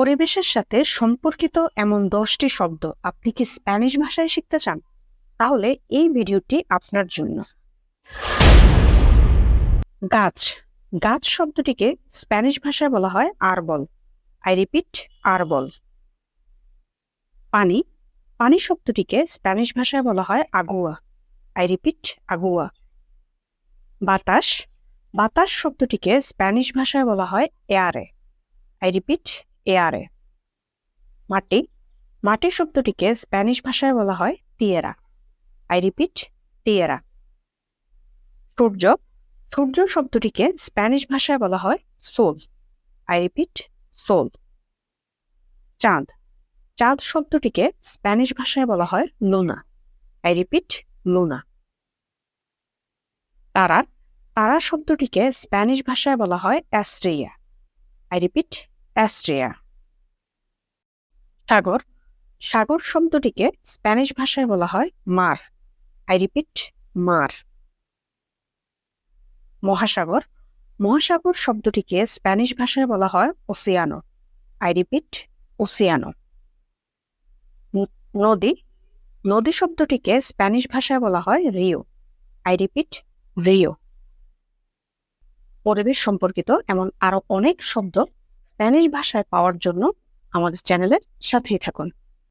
পরিবেশের সাথে সম্পর্কিত এমন দশটি শব্দ আপনি কি স্প্যানিশ ভাষায় শিখতে চান? তাহলে এই ভিডিওটি আপনার জন্য। গাছ। গাছ শব্দটিকে স্প্যানিশ ভাষায় বলা হয় আরবল। I repeat, আরবল। পানি। পানি শব্দটিকে স্প্যানিশ ভাষায় বলা হয় আগুয়া। I repeat, Água. বাতাস। বাতাস শব্দটিকে স্প্যানিশ ভাষায় বলা হয় এয়ারে। আই রিপিট এয়ারে মাটি। মাটি শব্দটিকে স্প্যানিশ ভাষায় বলা হয় টিয়েরা। I repeat টিয়েরা। সূর্য। সূর্য শব্দটিকে স্প্যানিশ ভাষায় বলা হয় সোল। I repeat soul. চাঁদ। চাঁদ শব্দটিকে স্প্যানিশ ভাষায় বলা হয় লুনা। I repeat Luna. তারা। তারা শব্দটিকে স্প্যানিশ ভাষায় বলা হয় অ্যাস্ট্রিয়া। I repeat অ্যাস্ট্রিয়া। সাগর। সাগর শব্দটিকে স্প্যানিশ ভাষায় বলা হয় মার। আই রিপিট মার। মহাসাগর। মহাসাগর শব্দটিকে স্প্যানিশ ভাষায় বলা হয় ওসিয়ানো। I repeat ওসিয়ানো। নদী। নদী শব্দটিকে স্প্যানিশ ভাষায় বলা হয় রিও। I repeat Rio. পরিবেশ সম্পর্কিত এমন আরও অনেক শব্দ স্প্যানিশ ভাষায় পাওয়ার জন্য আমাদের চ্যানেলের সাথেই থাকুন।